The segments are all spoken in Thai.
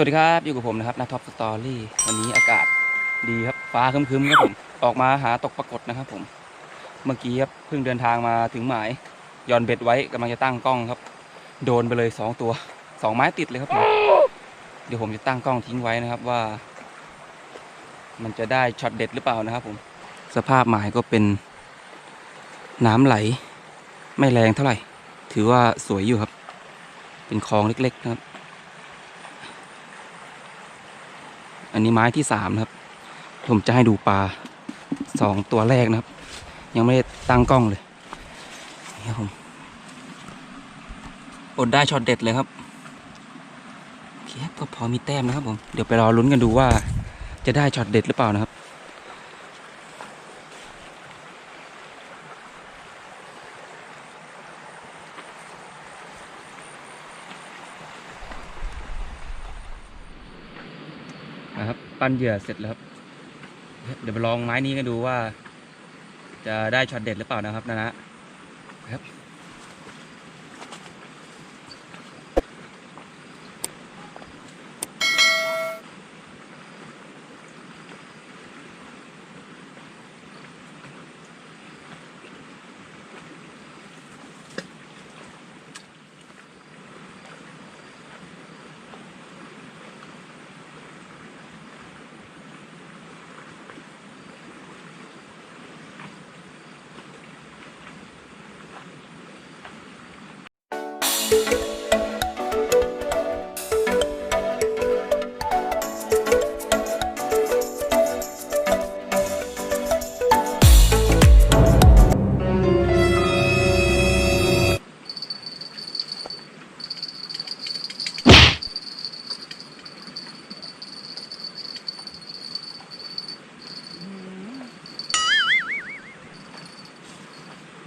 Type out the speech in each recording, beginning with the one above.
สวัสดีครับ อยู่กับผมนะครับนาท็อปสตอรี่วันนี้อากาศดีครับฟ้าครึ้มๆครับผมออกมาหาตกปรากฏนะครับผม เมื่อกี้ครับเพิ่งเดินทางมาถึงหมายย่อนเบ็ดไว้กำลังจะตั้งกล้องครับ โดนไปเลยสองตัวสองไม้ติดเลยครับผมเดี๋ยวผมจะตั้งกล้องทิ้งไว้นะครับว่า มันจะได้ช็อตเด็ดหรือเปล่านะครับผมสภาพหมายก็เป็น น้ำไหล ไม่แรงเท่าไหร่ ถือว่าสวยอยู่ครับ เป็นคลองเล็กๆนะครับ อันนี้ไม้ที่สามครับ ผมจะให้ดูปลาสองตัวแรกนะครับ ยังไม่ได้ตั้งกล้องเลยนี่ครับผมอดได้ช็อตเด็ดเลยครับเคครับก็พอมีแต้มนะครับผม เดี๋ยวไปรอลุ้นกันดูว่าจะได้ช็อตเด็ดหรือเปล่านะครับ นะครับ ปั้นเหยื่อเสร็จแล้วครับ เดี๋ยวไปลองไม้นี้กันดูว่า จะได้ช็อตเด็ดหรือเปล่านะครับนะนะครับ ว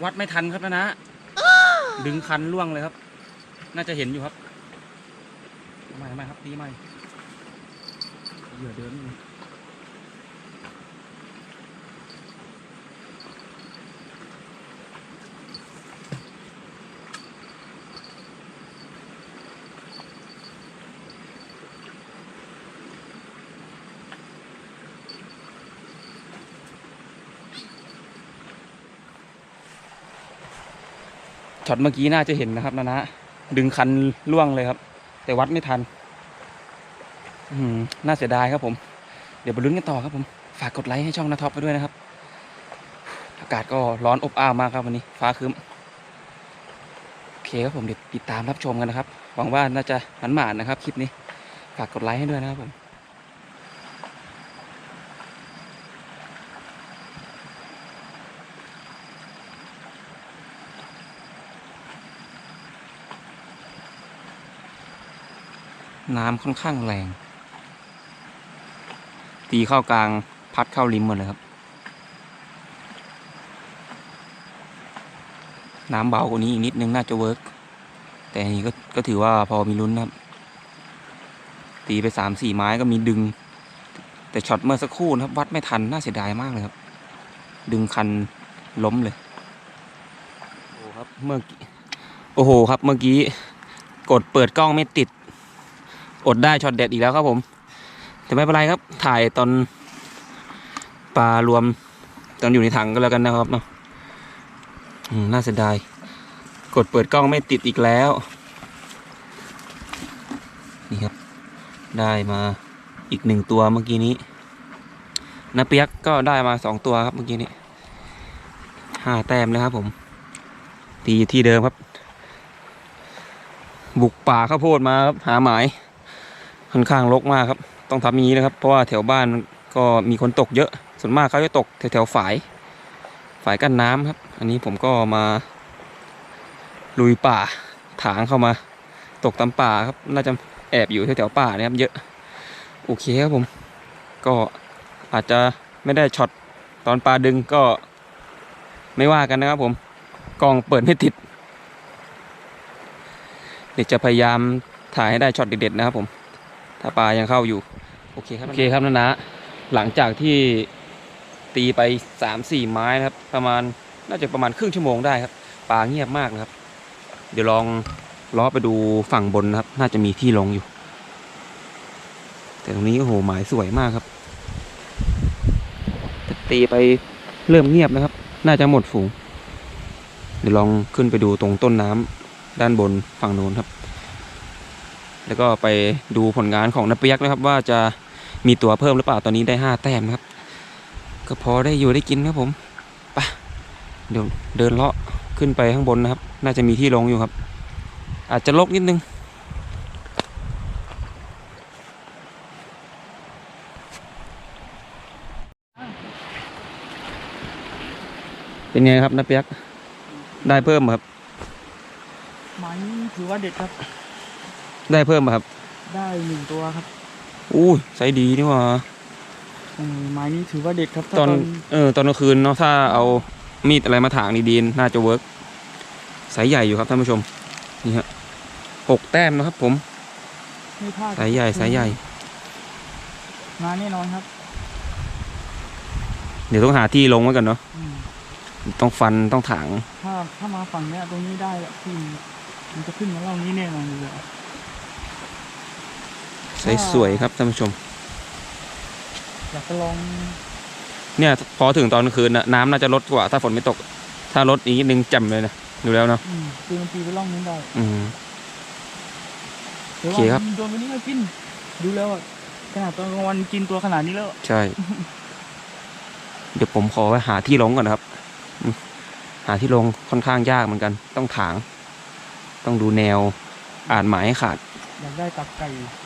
ัดไม่ทันครับนะนะ ดึงคันล่วงเลยครับ น่าจะเห็นอยู่ครับไม่ไม่ครับตีไม่เหยื่อเดินช็อตเมื่อกี้น่าจะเห็นนะครับนะนะ ดึงคันล่วงเลยครับ แต่วัดไม่ทันอืมน่าเสียดายครับผม เดี๋ยวไปลุ้นกันต่อครับผม ฝากกดไลค์ให้ช่องนาท็อปไปด้วยนะครับ อากาศก็ร้อนอบอ้าวมากครับวันนี้ ฟ้าคืมโอเคครับผมเดี๋ยวติดตามรับชมกันนะครับ หวังว่าน่าจะหันหมานนะครับคลิปนี้ ฝากกดไลค์ให้ด้วยนะครับผม น้ำค่อนข้างแรง ตีเข้ากลางพัดเข้าริมหมดเลยครับ น้ำเบากว่านี้อีกนิดนึงน่าจะเวิร์กแต่อันนี้ก็ก็ถือว่าพอมีลุ้นนะครับ ตีไปสามสี่ไม้ก็มีดึง แต่ช็อตเมื่อสักครู่นะครับ วัดไม่ทันน่าเสียดายมากเลยครับ ดึงคันล้มเลยโอ้ครับเมื่อกี้โอ้โหครับเมื่อกี้กดเปิดกล้องไม่ติด อดได้ช็อตเด็ดอีกแล้วครับผม แต่ไม่เป็นไรครับ ถ่ายตอนปลารวมตอนอยู่ในถังก็แล้วกันนะครับเนาะน่าเสียดาย กดเปิดกล้องไม่ติดอีกแล้ว นี่ครับ ได้มาอีกหนึ่งตัวเมื่อกี้นี้นาเปียกก็ได้มาสองตัวครับเมื่อกี้นี้ห้าแต้มแล้วครับผม ตีที่เดิมครับ บุกป่าข้าวโพดมาครับหาหมาย ค่อนข้างรกมากครับ ต้องทำอย่างนี้นะครับ เพราะว่าแถวบ้านก็มีคนตกเยอะ ส่วนมากเขาจะตกแถวแถวฝาย ฝายกั้นน้ำครับ อันนี้ผมก็มา ลุยป่าถางเข้ามา ตกตามป่าครับ น่าจะแอบอยู่แถวแถวป่าเนี่ยครับ เยอะ โอเคครับผม ก็อาจจะไม่ได้ช็อตตอนปลาดึงก็ไม่ว่ากันนะครับผม กล้องเปิดไม่ติด เดี๋ยวจะพยายามถ่ายให้ได้ช็อตเด็ดๆนะครับผม ถ้าปลายังเข้าอยู่ โอเคครับโอเคครับนะนะ หลังจากที่ตีไปสามสี่ไม้นะครับ ประมาณน่าจะประมาณครึ่งชั่วโมงได้ครับปลาเงียบมากนะครับ เดี๋ยวลองล้อไปดูฝั่งบนนะครับ น่าจะมีที่ลงอยู่ แต่ตรงนี้โอ้โหหมายสวยมากครับต่ตีไปเริ่มเงียบนะครับ น่าจะหมดฝูง เดี๋ยวลองขึ้นไปดูตรงต้นน้ำด้านบนฝั่งโน้นครับ แล้วก็ไปดูผลงานของนับเปียกนะครับ ว่าจะมีตัวเพิ่มหรือเปล่าตอนนี้ได้ห้าแต้มครับ ก็พอได้อยู่ได้กินครับผมไปเดี๋ยวเดินเลาะขึ้นไปข้างบนนะครับ น่าจะมีที่ลงอยู่ครับ อาจจะลกนิดนึงเป็นไงครับนับเปียกได้เพิ่มครับม้นี้ถือว่าเด็ดครับ ได้เพิ่มเหรอครับ ได้หนึ่งตัวครับอู้ยไซส์ดีนี่หว่าเออไม้นี้ถือว่าเด็ดครับถ้าตอนเออตอนกลางคืนเนาะถ้าเอามีดอะไรมาถางดีๆน่าจะเวิร์กไซส์ใหญ่อยู่ครับท่านผู้ชมนี่ฮะหกแต้มนะครับ ผมไม่พลาดไซส์ใหญ่ไซส์ใหญ่งานแน่นอนครับเดี๋ยวต้องหาที่ลงไว้กันเนาะอืมต้องฟันต้องถาง ถ้าถ้ามาฝั่งเนี้ยตรงนี้ได้อะพี่มันจะขึ้นมาเล่านี้แน่นอนเลยอะไซ ส์สวยครับท่านผู้ชม อยากจะลอง เนี่ยพอถึงตอนกลางคืนนะน้ำน่าจะลดกว่า ถ้าฝนไม่ตก ถ้าลดอีกนิดนึงจำเลยนะดูแล้วเนาะอืมตีมันตีไปล่องนี้ได้อืมแต่ว่าโอเคครับ โดนวันนี้ก็กิน ดูแล้วอะขนาดตอนกลางวันกินตัวขนาดนี้แล้ว ใช่ เดี๋ยวผมขอไปหาที่ลงก่อนนะครับอืมหาที่ลงค่อนข้างยากเหมือนกัน ต้องถาง ต้องดูแนว อ่านหมายให้ขาด อยากได้ตับไก่สักหนู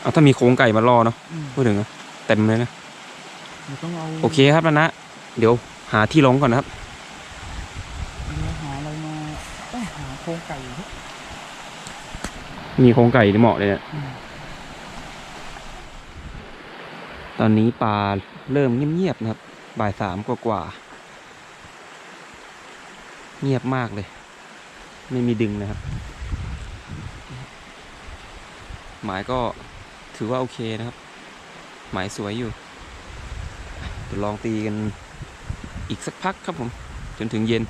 เอาถ้ามีโครงไก่มาล่อเนาะอืมพูดถึงนะเต็มเลยนะเดี๋ยวต้องเอาโอเคครับนะนะเดี๋ยวหาที่ลงก่อนนะครับเนื้อหาอะไรมาต้องหาโครงไก่ครับมีโครงไก่ที่เหมาะเลยเนี่ยอืมตอนนี้ปลาเริ่มเงียบๆนะครับ บ่ายสามกว่าๆเงียบมากเลย ไม่มีดึงนะครับ หมายก็ถือว่าโอเคนะครับ หมายสวยอยู่เดี๋ยวลองตีกันอีกสักพักครับผม จนถึงเย็น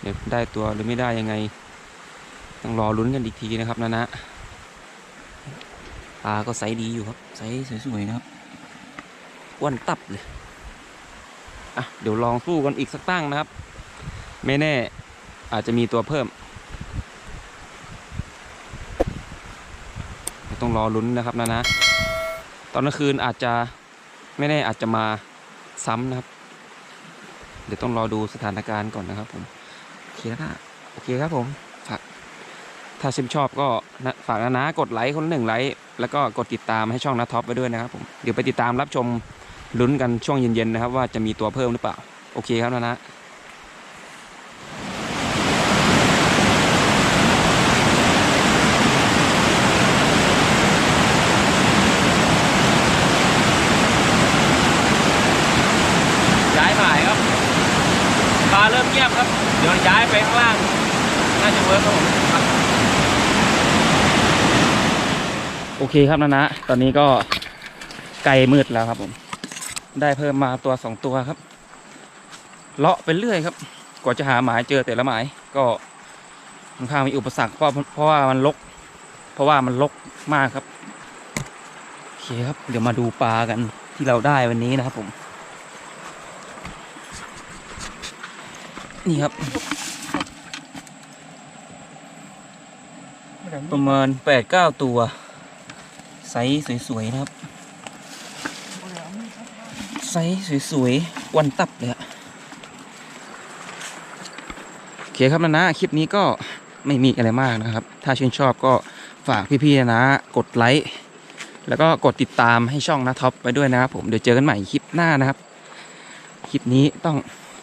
เดี๋ยวได้ตัวหรือไม่ได้ยังไง ต้องรอลุ้นกันอีกทีนะครับนะนะปลาก็ไซส์ดีอยู่ครับไซส์สวยๆนะครับอ้วนตับเลยอะเดี๋ยวลองสู้กันอีกสักตั้งนะครับ ไม่แน่อาจจะมีตัวเพิ่ม ต้องรอลุ้นนะครับนะนะ ตอนกลางคืนอาจจะไม่แน่อาจจะมาซ้ำนะครับ เดี๋ยวต้องรอดูสถานการณ์ก่อนนะครับ ผมโอเคแล้วนะโอเคครับผมฝากถ้าชื่นชอบก็นะฝากนะนะกดไลค์คนหนึ่งไลค์แล้วก็กดติดตามให้ช่องนัทท็อปไว้ด้วยนะครับผมเดี๋ยวไปติดตามรับชมลุ้นกันช่วงเย็นๆนะครับ ว่าจะมีตัวเพิ่มหรือเปล่า โอเคครับนะนะ ย้ายหมายครับปลา เริ่มเงียบครับ เดี๋ยวย้ายไปข้างล่าง น่าจะเวิร์กครับผมโอเคครับนะนะ ตอนนี้ก็ไกลมืดแล้วครับผม ได้เพิ่มมาตัวสองตัวครับ เลาะไปเรื่อยครับ กว่าจะหาหมายเจอแต่ละหมายก็ค่อนข้างมีอุปสรรคเพราะเพราะว่ามันลก เพราะว่ามันลกมากครับ โอเคครับ เดี๋ยวมาดูปลากันที่เราได้วันนี้นะครับผม นี่ครับไม่ได้ประมาณแปดเก้าตัว ไซส์สวย ๆ นะครับ ไซส์สวย ๆ วันตับเลยอะโอเคครับนะนะ คลิปนี้ก็ไม่มีอะไรมากนะครับ ถ้าชื่นชอบก็ฝากพี่ๆนะนะ กดไลค์ แล้วก็กดติดตามให้ช่องนะท็อปไปด้วยนะครับผม เดี๋ยวเจอกันใหม่คลิปหน้านะครับ คลิปนี้ต้อง